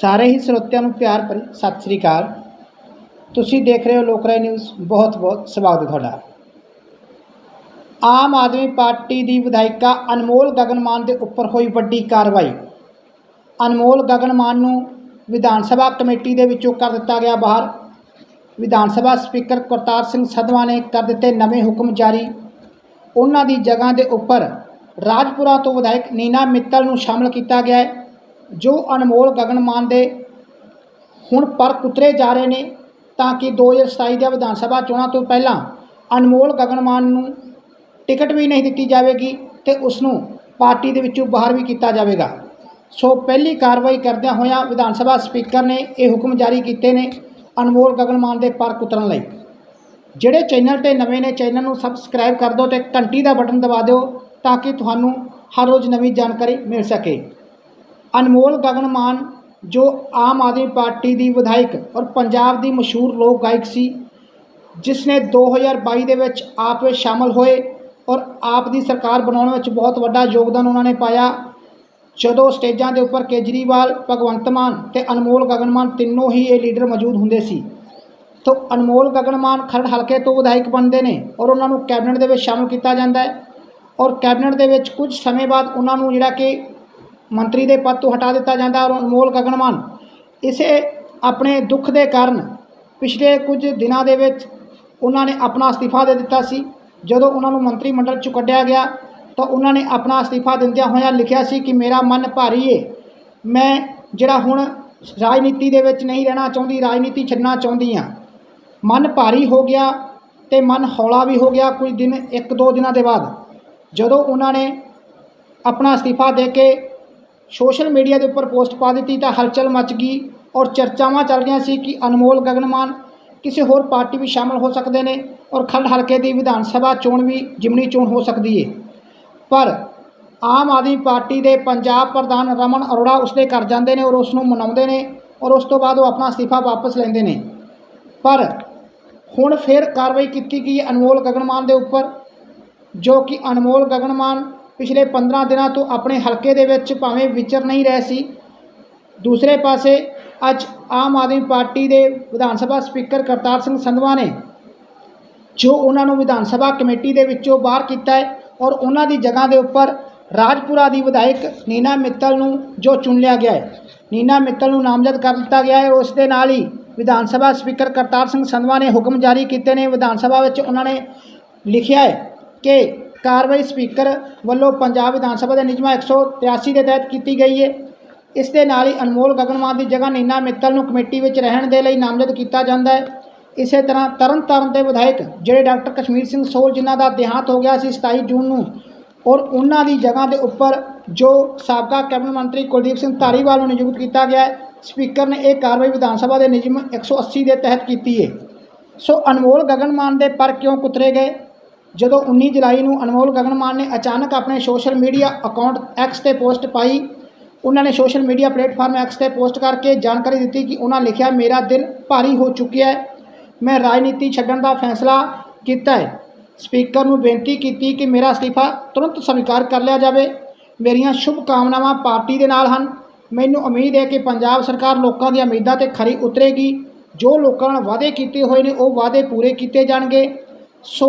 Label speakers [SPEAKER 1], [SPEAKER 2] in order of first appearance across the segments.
[SPEAKER 1] ਸਾਰੇ ਹੀ ਸਰੋਤਿਆਂ ਨੂੰ ਪਿਆਰ ਭਰੀ ਸਤਿ ਸ੍ਰੀ ਅਕਾਲ। ਤੁਸੀਂ ਦੇਖ ਰਹੇ ਹੋ ਲੋਕਰਾਏ ਨਿਊਜ਼। ਬਹੁਤ ਬਹੁਤ ਸਵਾਗਤ ਹੈ ਤੁਹਾਡਾ। ਆਮ ਆਦਮੀ ਪਾਰਟੀ ਦੀ ਵਿਧਾਇਕਾ ਅਨਮੋਲ ਗਗਨਮਾਨ ਦੇ ਉੱਪਰ ਹੋਈ ਵੱਡੀ ਕਾਰਵਾਈ। ਅਨਮੋਲ ਗਗਨਮਾਨ ਨੂੰ ਵਿਧਾਨ ਸਭਾ ਕਮੇਟੀ ਦੇ ਵਿੱਚੋਂ ਕਰ ਦਿੱਤਾ ਗਿਆ ਬਾਹਰ। ਵਿਧਾਨ ਸਭਾ ਸਪੀਕਰ ਕਰਤਾਰ ਸਿੰਘ ਸਧਵਾ ਨੇ ਕਰ ਦਿੱਤੇ ਨਵੇਂ ਹੁਕਮ ਜਾਰੀ। ਉਹਨਾਂ ਦੀ ਜਗ੍ਹਾ ਦੇ ਉੱਪਰ ਰਾਜਪੁਰਾ ਤੋਂ ਵਿਧਾਇਕ ਨੀਨਾ ਮਿੱਤਲ ਨੂੰ ਸ਼ਾਮਲ ਕੀਤਾ ਗਿਆ ਹੈ। ਜੋ ਅਨਮੋਲ ਗਗਨਮਾਨ ਦੇ ਹੁਣ ਪਰ ਕੁਤਰੇ ਜਾ ਰਹੇ ਨੇ, ਤਾਂ ਕਿ 2027 ਦੇ ਵਿਧਾਨ ਸਭਾ ਚੋਣਾਂ ਤੋਂ ਪਹਿਲਾਂ ਅਨਮੋਲ ਗਗਨਮਾਨ ਨੂੰ ਟਿਕਟ ਵੀ ਨਹੀਂ ਦਿੱਤੀ ਜਾਵੇਗੀ ਤੇ ਉਸ ਨੂੰ ਪਾਰਟੀ ਦੇ ਵਿੱਚੋਂ ਬਾਹਰ ਵੀ ਕੀਤਾ ਜਾਵੇਗਾ। ਸੋ ਪਹਿਲੀ ਕਾਰਵਾਈ ਕਰਦਿਆਂ ਹੋਇਆਂ ਵਿਧਾਨ ਸਭਾ ਸਪੀਕਰ ਨੇ ਇਹ ਹੁਕਮ ਜਾਰੀ ਕੀਤੇ ਨੇ ਅਨਮੋਲ ਗਗਨਮਾਨ ਦੇ ਪਰ ਕੁਤਰਨ ਲਈ। ਜਿਹੜੇ ਚੈਨਲ ਤੇ ਨਵੇਂ ਨੇ, ਚੈਨਲ ਨੂੰ ਸਬਸਕ੍ਰਾਈਬ ਕਰ ਦਿਓ ਤੇ ਘੰਟੀ ਦਾ ਬਟਨ ਦਬਾ ਦਿਓ ਤਾਂ ਕਿ ਤੁਹਾਨੂੰ ਹਰ ਰੋਜ਼ ਨਵੀਂ ਜਾਣਕਾਰੀ ਮਿਲ ਸਕੇ। ਅਨਮੋਲ ਗਗਨ ਮਾਨ ਜੋ ਆਮ ਆਦਮੀ ਪਾਰਟੀ ਦੀ ਵਿਧਾਇਕ ਔਰ ਪੰਜਾਬ ਦੀ ਮਸ਼ਹੂਰ ਲੋਕ ਗਾਇਕ ਸੀ ਜਿਸ ਨੇ 2022 ਦੇ ਵਿੱਚ ਆਪ ਵਿੱਚ ਸ਼ਾਮਲ ਹੋਏ ਔਰ ਆਪ ਦੀ ਸਰਕਾਰ ਬਣਾਉਣ ਵਿੱਚ ਬਹੁਤ ਵੱਡਾ ਯੋਗਦਾਨ ਉਹਨਾਂ ਨੇ ਪਾਇਆ। ਜਦੋਂ ਸਟੇਜਾਂ ਦੇ ਉੱਪਰ ਕੇਜਰੀਵਾਲ, ਭਗਵੰਤ ਮਾਨ ਤੇ ਅਨਮੋਲ ਗਗਨ ਮਾਨ ਤਿੰਨੋਂ ਹੀ ਇਹ ਲੀਡਰ ਮੌਜੂਦ ਹੁੰਦੇ ਸੀ, ਤੋਂ ਅਨਮੋਲ ਗਗਨ ਮਾਨ ਖਰੜ ਹਲਕੇ ਤੋਂ ਵਿਧਾਇਕ ਬਣਦੇ ਨੇ ਔਰ ਉਹਨਾਂ ਨੂੰ ਕੈਬਨਿਟ ਦੇ ਵਿੱਚ ਸ਼ਾਮਲ ਕੀਤਾ ਜਾਂਦਾ ਹੈ ਔਰ ਕੈਬਨਿਟ ਦੇ ਵਿੱਚ ਕੁਝ ਸਮੇਂ ਬਾਅਦ ਉਹਨਾਂ ਨੂੰ ਜਿਹੜਾ ਕਿ ਮੰਤਰੀ ਦੇ ਪਦ ਤੋਂ ਹਟਾ ਦਿੱਤਾ ਜਾਂਦਾ ਔਰ ਅਨਮੋਲ ਗਗਨਮਾਨ। ਇਸੇ ਆਪਣੇ ਦੁੱਖ ਦੇ ਕਾਰਨ ਪਿਛਲੇ ਕੁਝ ਦਿਨਾਂ ਦੇ ਵਿੱਚ ਉਹਨਾਂ ਨੇ ਆਪਣਾ ਅਸਤੀਫਾ ਦੇ ਦਿੱਤਾ ਸੀ। ਜਦੋਂ ਉਹਨਾਂ ਨੂੰ ਮੰਤਰੀ ਮੰਡਲ ਚੋਂ ਕੱਢਿਆ ਗਿਆ, ਤਾਂ ਉਹਨਾਂ ਨੇ ਆਪਣਾ ਅਸਤੀਫਾ ਦਿੰਦਿਆਂ ਹੋਇਆਂ ਲਿਖਿਆ ਸੀ ਕਿ ਮੇਰਾ ਮਨ ਭਾਰੀ ਏ। ਮੈਂ ਜਿਹੜਾ ਹੁਣ ਰਾਜਨੀਤੀ ਦੇ ਵਿੱਚ ਨਹੀਂ ਰਹਿਣਾ ਚਾਹੁੰਦੀ, ਰਾਜਨੀਤੀ ਛੱਡਣਾ ਚਾਹੁੰਦੀ ਹਾਂ ਮਨ ਭਾਰੀ ਹੋ ਗਿਆ ਤੇ ਮਨ ਹੌਲਾ ਵੀ ਹੋ ਗਿਆ ਕੁਝ ਦਿਨ, ਇੱਕ ਦੋ ਦਿਨਾਂ ਦੇ ਬਾਅਦ। ਜਦੋਂ ਉਹਨਾਂ ਨੇ ਆਪਣਾ ਅਸਤੀਫਾ ਦੇ ਕੇ ਸੋਸ਼ਲ ਮੀਡੀਆ ਦੇ ਉੱਪਰ ਪੋਸਟ ਪਾ ਦਿੱਤੀ ਤਾਂ ਹਲਚਲ ਮਚ ਗਈ ਔਰ ਚਰਚਾਵਾਂ ਚੱਲ ਰਹੀਆਂ ਸੀ ਕਿ ਅਨਮੋਲ ਗਗਨਮਾਨ ਕਿਸੇ ਹੋਰ ਪਾਰਟੀ ਵੀ ਸ਼ਾਮਲ ਹੋ ਸਕਦੇ ਨੇ ਔਰ ਖੰਡ ਹਲਕੇ ਦੀ ਵਿਧਾਨ ਸਭਾ ਚੋਣ ਵੀ ਜਿਮਨੀ ਚੋਣ ਹੋ ਸਕਦੀ ਹੈ ਪਰ ਆਮ ਆਦਮੀ ਪਾਰਟੀ ਦੇ ਪੰਜਾਬ ਪ੍ਰਧਾਨ ਰਮਨ ਅਰੋੜਾ ਉਸਦੇ ਘਰ ਜਾਂਦੇ ਨੇ ਔਰ ਉਸ ਨੂੰ ਮਨਾਉਂਦੇ ਨੇ ਔਰ ਉਸ ਤੋਂ ਬਾਅਦ ਉਹ ਆਪਣਾ ਅਸਤੀਫਾ ਵਾਪਸ ਲੈਂਦੇ ਨੇ। ਪਰ ਹੁਣ ਫਿਰ ਕਾਰਵਾਈ ਕੀਤੀ ਗਈ ਅਨਮੋਲ ਗਗਨਮਾਨ ਦੇ ਉੱਪਰ, ਜੋ ਕਿ ਅਨਮੋਲ ਗਗਨਮਾਨ ਪਿਛਲੇ 15 ਦਿਨਾਂ ਤੋਂ ਆਪਣੇ ਹਲਕੇ ਦੇ ਵਿੱਚ ਭਾਵੇਂ ਵਿਚਰ ਨਹੀਂ ਰਹੇ ਸੀ। ਦੂਸਰੇ ਪਾਸੇ ਅੱਜ ਆਮ ਆਦਮੀ ਪਾਰਟੀ ਦੇ ਵਿਧਾਨ ਸਭਾ ਸਪੀਕਰ ਕਰਤਾਰ ਸਿੰਘ ਸੰਧਵਾ ਨੇ, ਜੋ ਉਹਨਾਂ ਨੂੰ ਵਿਧਾਨ ਸਭਾ ਕਮੇਟੀ ਦੇ ਵਿੱਚੋਂ ਬਾਹਰ ਕੀਤਾ ਹੈ ਔਰ ਉਹਨਾਂ ਦੀ ਜਗ੍ਹਾ ਦੇ ਉੱਪਰ ਰਾਜਪੁਰਾ ਦੀ ਵਿਧਾਇਕ ਨੀਨਾ ਮਿੱਤਲ ਨੂੰ ਜੋ ਚੁਣ ਲਿਆ ਗਿਆ ਹੈ। ਨੀਨਾ ਮਿੱਤਲ ਨੂੰ ਨਾਮਜ਼ਦ ਕਰ ਦਿੱਤਾ ਗਿਆ ਹੈ। ਉਸ ਦੇ ਨਾਲ ਹੀ ਵਿਧਾਨ ਸਭਾ ਸਪੀਕਰ ਕਰਤਾਰ ਸਿੰਘ ਸੰਧਵਾ ਨੇ ਹੁਕਮ ਜਾਰੀ ਕੀਤੇ ਨੇ। ਵਿਧਾਨ ਸਭਾ ਵਿੱਚ ਉਹਨਾਂ ਨੇ ਲਿਖਿਆ ਹੈ ਕਿ ਕਾਰਵਾਈ ਸਪੀਕਰ ਵੱਲੋਂ ਪੰਜਾਬ ਵਿਧਾਨ ਸਭਾ ਦੇ ਨਿਯਮਾਂ 183 ਦੇ ਤਹਿਤ ਕੀਤੀ ਗਈ ਹੈ ਇਸ ਦੇ ਨਾਲ ਹੀ ਅਨਮੋਲ ਗਗਨਮਾਨ ਦੀ ਜਗ੍ਹਾ ਨੀਨਾ ਮਿੱਤਲ ਨੂੰ ਕਮੇਟੀ ਵਿੱਚ ਰਹਿਣ ਦੇ ਲਈ ਨਾਮਜ਼ਦ ਕੀਤਾ ਜਾਂਦਾ ਹੈ। ਇਸੇ ਤਰ੍ਹਾਂ ਤਰਨਤਾਰਨ ਦੇ ਵਿਧਾਇਕ ਜਿਹੜੇ ਡਾਕਟਰ ਕਸ਼ਮੀਰ ਸਿੰਘ ਸੋਲ, ਜਿਨ੍ਹਾਂ ਦਾ ਦੇਹਾਂਤ ਹੋ ਗਿਆ ਸੀ 27 ਜੂਨ ਨੂੰ, ਔਰ ਉਹਨਾਂ ਦੀ ਜਗ੍ਹਾ ਦੇ ਉੱਪਰ ਜੋ ਸਾਬਕਾ ਕੈਬਨਿਟ ਮੰਤਰੀ ਕੁਲਦੀਪ ਸਿੰਘ ਧਾਰੀਵਾਲ ਨੂੰ ਨਿਯੁਕਤ ਕੀਤਾ ਗਿਆ ਹੈ, ਸਪੀਕਰ ਨੇ ਇਹ ਕਾਰਵਾਈ ਵਿਧਾਨ ਸਭਾ ਦੇ ਨਿਯਮ 180 ਦੇ ਤਹਿਤ ਕੀਤੀ ਹੈ ਸੋ ਅਨਮੋਲ ਗਗਨਮਾਨ ਦੇ ਪਰ ਕਿਉਂ ਕੁਤਰੇ ਗਏ? ਜਦੋਂ 19 ਜੁਲਾਈ ਨੂੰ ਅਨਮੋਲ ਗਗਨਮਾਨ ਨੇ ਅਚਾਨਕ ਆਪਣੇ ਸੋਸ਼ਲ ਮੀਡੀਆ ਅਕਾਊਂਟ ਐਕਸ ਤੇ ਪੋਸਟ ਪਾਈ, ਉਹਨਾਂ ਨੇ ਸੋਸ਼ਲ ਮੀਡੀਆ ਪਲੇਟਫਾਰਮ ਐਕਸ ਤੇ ਪੋਸਟ ਕਰਕੇ ਜਾਣਕਾਰੀ ਦਿੱਤੀ ਕਿ ਉਹਨਾਂ ਲਿਖਿਆ, ਮੇਰਾ ਦਿਲ ਭਾਰੀ ਹੋ ਚੁੱਕਿਆ ਹੈ। ਮੈਂ ਰਾਜਨੀਤੀ ਛੱਡਣ ਦਾ ਫੈਸਲਾ ਕੀਤਾ ਹੈ। ਸਪੀਕਰ ਨੂੰ ਬੇਨਤੀ ਕੀਤੀ ਕਿ ਮੇਰਾ ਅਸਤੀਫਾ ਤੁਰੰਤ ਸਵੀਕਾਰ ਕਰ ਲਿਆ ਜਾਵੇ। ਮੇਰੀਆਂ ਸ਼ੁਭ ਕਾਮਨਾਵਾਂ ਪਾਰਟੀ ਦੇ ਨਾਲ ਹਨ। ਮੈਨੂੰ ਉਮੀਦ ਹੈ ਕਿ ਪੰਜਾਬ ਸਰਕਾਰ ਲੋਕਾਂ ਦੀਆਂ ਉਮੀਦਾਂ ਤੇ ਖਰੀ ਉਤਰੇਗੀ। ਜੋ ਲੋਕਾਂ ਨਾਲ ਵਾਅਦੇ ਕੀਤੇ ਹੋਏ ਨੇ, ਉਹ ਵਾਅਦੇ ਪੂਰੇ ਕੀਤੇ ਜਾਣਗੇ। ਸੋ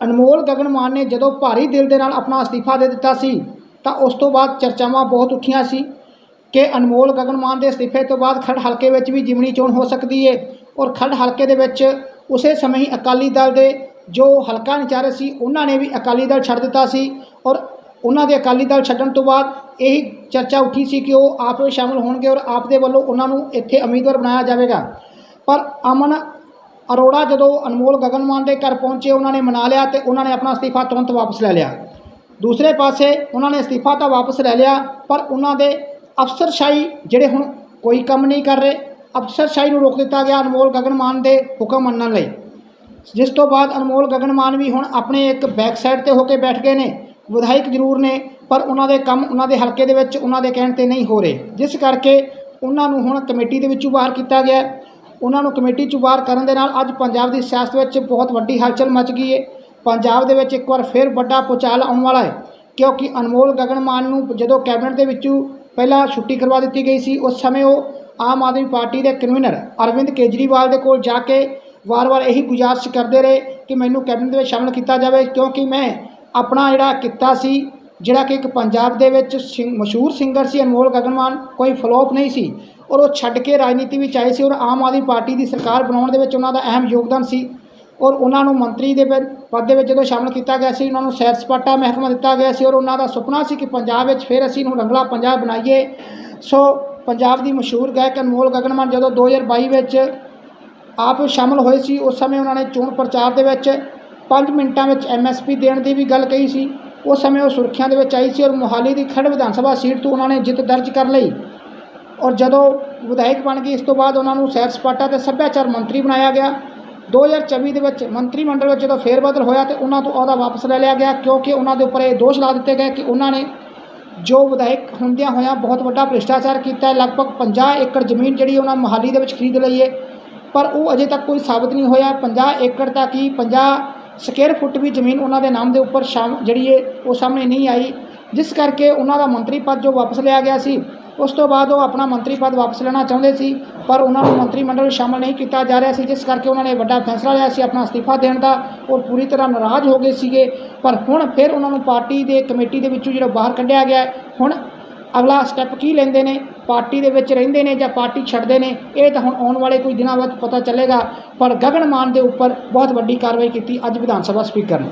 [SPEAKER 1] ਅਨਮੋਲ ਗਗਨ ਮਾਨ ਨੇ ਜਦੋਂ ਭਾਰੀ ਦਿਲ ਦੇ ਨਾਲ ਆਪਣਾ ਅਸਤੀਫਾ ਦੇ ਦਿੱਤਾ ਸੀ, ਤਾਂ ਉਸ ਤੋਂ ਬਾਅਦ ਚਰਚਾਵਾਂ ਬਹੁਤ ਉੱਠੀਆਂ ਸੀ ਕਿ ਅਨਮੋਲ ਗਗਨ ਮਾਨ ਦੇ ਅਸਤੀਫੇ ਤੋਂ ਬਾਅਦ ਖੜ ਹਲਕੇ ਵਿੱਚ ਵੀ ਜਿਮਣੀ ਚੋਣ ਹੋ ਸਕਦੀ ਹੈ ਔਰ ਖੜ ਹਲਕੇ ਦੇ ਵਿੱਚ ਉਸੇ ਸਮੇਂ ਹੀ ਅਕਾਲੀ ਦਲ ਦੇ ਜੋ ਹਲਕਾ ਇੰਚਾਰਜ ਸੀ, ਉਹਨਾਂ ਨੇ ਵੀ ਅਕਾਲੀ ਦਲ ਛੱਡ ਦਿੱਤਾ ਸੀ ਔਰ ਉਹਨਾਂ ਦੇ ਅਕਾਲੀ ਦਲ ਛੱਡਣ ਤੋਂ ਬਾਅਦ ਇਹੀ ਚਰਚਾ ਉੱਠੀ ਸੀ ਕਿ ਉਹ ਆਪ ਵਿੱਚ ਸ਼ਾਮਲ ਹੋਣਗੇ ਔਰ ਆਪ ਦੇ ਵੱਲੋਂ ਉਹਨਾਂ ਨੂੰ ਇੱਥੇ ਉਮੀਦਵਾਰ ਬਣਾਇਆ ਜਾਵੇਗਾ। ਪਰ ਅਮਨ ਅਰੋੜਾ ਜਦੋਂ ਅਨਮੋਲ ਗਗਨਮਾਨ ਦੇ ਘਰ ਪਹੁੰਚੇ, ਉਹਨਾਂ ਨੇ ਮਨਾ ਲਿਆ ਤੇ ਉਹਨਾਂ ਨੇ ਆਪਣਾ ਅਸਤੀਫਾ ਤੁਰੰਤ ਵਾਪਸ ਲੈ ਲਿਆ। ਦੂਸਰੇ ਪਾਸੇ ਉਹਨਾਂ ਨੇ ਅਸਤੀਫਾ ਤਾਂ ਵਾਪਸ ਲੈ ਲਿਆ, ਪਰ ਉਹਨਾਂ ਦੇ ਅਫਸਰਸ਼ਾਹੀ ਜਿਹੜੇ ਹੁਣ ਕੋਈ ਕੰਮ ਨਹੀਂ ਕਰ ਰਹੇ, ਅਫਸਰਸ਼ਾਹੀ ਨੂੰ ਰੋਕ ਦਿੱਤਾ ਗਿਆ, ਅਨਮੋਲ ਗਗਨਮਾਨ ਦੇ ਹੁਕਮ ਮੰਨਣ ਲਈ। ਜਿਸ ਤੋਂ ਬਾਅਦ ਅਨਮੋਲ ਗਗਨਮਾਨ ਵੀ ਹੁਣ ਆਪਣੇ ਇੱਕ ਬੈਕ ਸਾਈਡ ਤੇ ਹੋ ਕੇ ਬੈਠ ਗਏ ਨੇ, ਵਿਧਾਇਕ ਜ਼ਰੂਰ ਨੇ, ਪਰ ਉਹਨਾਂ ਦੇ ਕੰਮ ਉਹਨਾਂ ਦੇ ਹਲਕੇ ਦੇ ਵਿੱਚ ਉਹਨਾਂ ਦੇ ਕਹਿਣ ਤੇ ਨਹੀਂ ਹੋ ਰਹੇ। ਜਿਸ ਕਰਕੇ ਉਹਨਾਂ ਨੂੰ ਹੁਣ ਕਮੇਟੀ ਦੇ ਵਿੱਚੋਂ ਬਾਹਰ ਕੀਤਾ ਗਿਆ। ਉਹਨਾਂ ਨੂੰ ਕਮੇਟੀ ਚੋਂ ਬਾਹਰ ਕਰਨ ਦੇ ਨਾਲ ਅੱਜ ਪੰਜਾਬ ਦੀ ਸਿਆਸਤ ਵਿੱਚ ਬਹੁਤ ਵੱਡੀ ਹਲਚਲ ਮਚ ਗਈ ਹੈ ਪੰਜਾਬ ਦੇ ਵਿੱਚ ਇੱਕ ਵਾਰ ਫਿਰ ਵੱਡਾ ਪੁਚਾਲ ਆਉਣ ਵਾਲਾ ਹੈ, ਕਿਉਂਕਿ ਅਨਮੋਲ ਗਗਨ ਮਾਨ ਨੂੰ ਜਦੋਂ ਕੈਬਨਿਟ ਦੇ ਵਿੱਚੋਂ ਪਹਿਲਾਂ ਛੁੱਟੀ ਕਰਵਾ ਦਿੱਤੀ ਗਈ ਸੀ, ਉਸ ਸਮੇਂ ਉਹ ਆਮ ਆਦਮੀ ਪਾਰਟੀ ਦੇ ਕਨਵੀਨਰ ਅਰਵਿੰਦ ਕੇਜਰੀਵਾਲ ਦੇ ਕੋਲ ਜਾ ਕੇ ਵਾਰ-ਵਾਰ ਇਹੀ ਗੁਜ਼ਾਰਿਸ਼ ਕਰਦੇ ਰਹੇ ਕਿ ਮੈਨੂੰ ਕੈਬਨਿਟ ਦੇ ਵਿੱਚ ਸ਼ਾਮਲ ਕੀਤਾ ਜਾਵੇ, ਕਿਉਂਕਿ ਮੈਂ ਆਪਣਾ ਜਿਹੜਾ ਕਿੱਤਾ ਸੀ ਜਿਹੜਾ ਕਿ ਇੱਕ ਪੰਜਾਬ ਦੇ ਵਿੱਚ ਸਿੰਗ- ਮਸ਼ਹੂਰ ਸਿੰਗਰ ਸੀ ਅਨਮੋਲ ਗਗਨਮਾਨ, ਕੋਈ ਫਲੋਪ ਨਹੀਂ ਸੀ। ਔਰ ਉਹ ਛੱਡ ਕੇ ਰਾਜਨੀਤੀ ਵਿੱਚ ਆਏ ਸੀ ਔਰ ਆਮ ਆਦਮੀ ਪਾਰਟੀ ਦੀ ਸਰਕਾਰ ਬਣਾਉਣ ਦੇ ਵਿੱਚ ਉਹਨਾਂ ਦਾ ਅਹਿਮ ਯੋਗਦਾਨ ਸੀ। ਔਰ ਉਹਨਾਂ ਨੂੰ ਮੰਤਰੀ ਦੇ ਪਦ ਪਦ ਦੇ ਵਿੱਚ ਜਦੋਂ ਸ਼ਾਮਲ ਕੀਤਾ ਗਿਆ ਸੀ, ਉਹਨਾਂ ਨੂੰ ਸੈਰ ਸਪਾਟਾ ਮਹਿਕਮਾ ਦਿੱਤਾ ਗਿਆ ਸੀ ਔਰ ਉਹਨਾਂ ਦਾ ਸੁਪਨਾ ਸੀ ਕਿ ਪੰਜਾਬ ਵਿੱਚ ਫਿਰ ਅਸੀਂ ਨੂੰ ਰੰਗਲਾ ਪੰਜਾਬ ਬਣਾਈਏ। ਸੋ ਪੰਜਾਬ ਦੀ ਮਸ਼ਹੂਰ ਗਾਇਕ ਅਨਮੋਲ ਗਗਨਮਾਨ ਜਦੋਂ 2022 ਵਿੱਚ ਆਪ ਸ਼ਾਮਲ ਹੋਏ ਸੀ, ਉਸ ਸਮੇਂ ਉਹਨਾਂ ਨੇ ਚੋਣ ਪ੍ਰਚਾਰ ਦੇ ਵਿੱਚ 5 ਮਿੰਟਾਂ ਵਿੱਚ ਐਮਐਸਪੀ ਦੇਣ ਦੀ ਵੀ ਗੱਲ ਕਹੀ ਸੀ। ਉਸ ਸਮੇਂ ਉਹ ਸੁਰਖੀਆਂ ਦੇ ਵਿੱਚ ਆਈ ਸੀ ਔਰ ਮੋਹਾਲੀ ਦੀ ਖੜ ਵਿਧਾਨ ਸਭਾ ਸੀਟ ਤੋਂ ਉਹਨਾਂ ਨੇ ਜਿੱਤ ਦਰਜ ਕਰ ਲਈ। ਔਰ ਜਦੋਂ ਵਿਧਾਇਕ ਬਣ ਗਏ, ਇਸ ਤੋਂ ਬਾਅਦ ਉਹਨਾਂ ਨੂੰ ਸੈਰ ਸਪਾਟਾ ਤੇ ਸੱਭਿਆਚਾਰ ਮੰਤਰੀ ਬਣਾਇਆ ਗਿਆ। 2024 ਦੇ ਵਿੱਚ ਮੰਤਰੀ ਮੰਡਲ ਵਿੱਚ ਜਦੋਂ ਫੇਰਬਦਲ ਹੋਇਆ ਤੇ ਉਹਨਾਂ ਤੋਂ ਅਹੁਦਾ ਵਾਪਸ ਲੈ ਲਿਆ ਗਿਆ, ਕਿਉਂਕਿ ਉਹਨਾਂ ਦੇ ਉੱਪਰ ਇਹ ਦੋਸ਼ ਲਾ ਦਿੱਤੇ ਗਏ ਕਿ ਉਹਨਾਂ ਨੇ ਜੋ ਵਿਧਾਇਕ ਹੁੰਦਿਆਂ ਹੋਇਆਂ ਬਹੁਤ ਵੱਡਾ ਭ੍ਰਿਸ਼ਟਾਚਾਰ ਕੀਤਾ ਹੈ। ਲਗਭਗ 50 ਏਕੜ ਜ਼ਮੀਨ ਜਿਹੜੀ ਉਹਨਾਂ ਮੋਹਾਲੀ ਦੇ ਵਿੱਚ ਖਰੀਦ ਲਈ ਹੈ। ਪਰ ਉਹ ਅਜੇ ਤੱਕ ਕੋਈ ਸਾਬਤ ਨਹੀਂ ਹੋਇਆ। 50 ਏਕੜ ਤੱਕ ਹੀ 50 ਸਕੁਅਰ ਫੁੱਟ ਵੀ ਜ਼ਮੀਨ ਉਹਨਾਂ ਦੇ ਨਾਮ ਦੇ ਉੱਪਰ ਸ਼ਾਮ, ਜਿਹੜੀ ਹੈ ਉਹ ਸਾਹਮਣੇ ਨਹੀਂ ਆਈ। ਜਿਸ ਕਰਕੇ ਉਹਨਾਂ ਦਾ ਮੰਤਰੀ ਪਦ ਜੋ ਵਾਪਸ ਲਿਆ ਗਿਆ ਸੀ, ਉਸ ਤੋਂ ਬਾਅਦ ਉਹ ਆਪਣਾ ਮੰਤਰੀ ਪਦ ਵਾਪਸ ਲੈਣਾ ਚਾਹੁੰਦੇ ਸੀ, ਪਰ ਉਹਨਾਂ ਨੂੰ ਮੰਤਰੀ ਮੰਡਲ ਵਿੱਚ ਸ਼ਾਮਲ ਨਹੀਂ ਕੀਤਾ ਜਾ ਰਿਹਾ ਸੀ, ਜਿਸ ਕਰਕੇ ਉਹਨਾਂ ਨੇ ਵੱਡਾ ਫੈਸਲਾ ਲਿਆ ਸੀ ਆਪਣਾ ਅਸਤੀਫਾ ਦੇਣ ਦਾ ਔਰ ਪੂਰੀ ਤਰ੍ਹਾਂ ਨਾਰਾਜ਼ ਹੋ ਗਏ ਸੀਗੇ। ਪਰ ਹੁਣ ਫਿਰ ਉਹਨਾਂ ਨੂੰ ਪਾਰਟੀ ਦੇ ਕਮੇਟੀ ਦੇ ਵਿੱਚੋਂ ਜਿਹੜਾ ਬਾਹਰ ਕੱਢਿਆ ਗਿਆ ਹੁਣ ਅਗਲਾ ਸਟੈਪ ਕੀ ਲੈਂਦੇ ਨੇ? ਪਾਰਟੀ ਦੇ ਵਿੱਚ ਰਹਿੰਦੇ ਨੇ ਜਾਂ ਪਾਰਟੀ ਛੱਡਦੇ ਨੇ, ਇਹ ਤਾਂ ਹੁਣ ਆਉਣ ਵਾਲੇ ਕੁਝ ਦਿਨਾਂ ਬਾਅਦ ਪਤਾ ਚੱਲੇਗਾ। ਪਰ ਗਗਨ ਮਾਨ ਦੇ ਉੱਪਰ ਬਹੁਤ ਵੱਡੀ ਕਾਰਵਾਈ ਕੀਤੀ ਅੱਜ ਵਿਧਾਨ ਸਭਾ ਸਪੀਕਰ ਨੇ।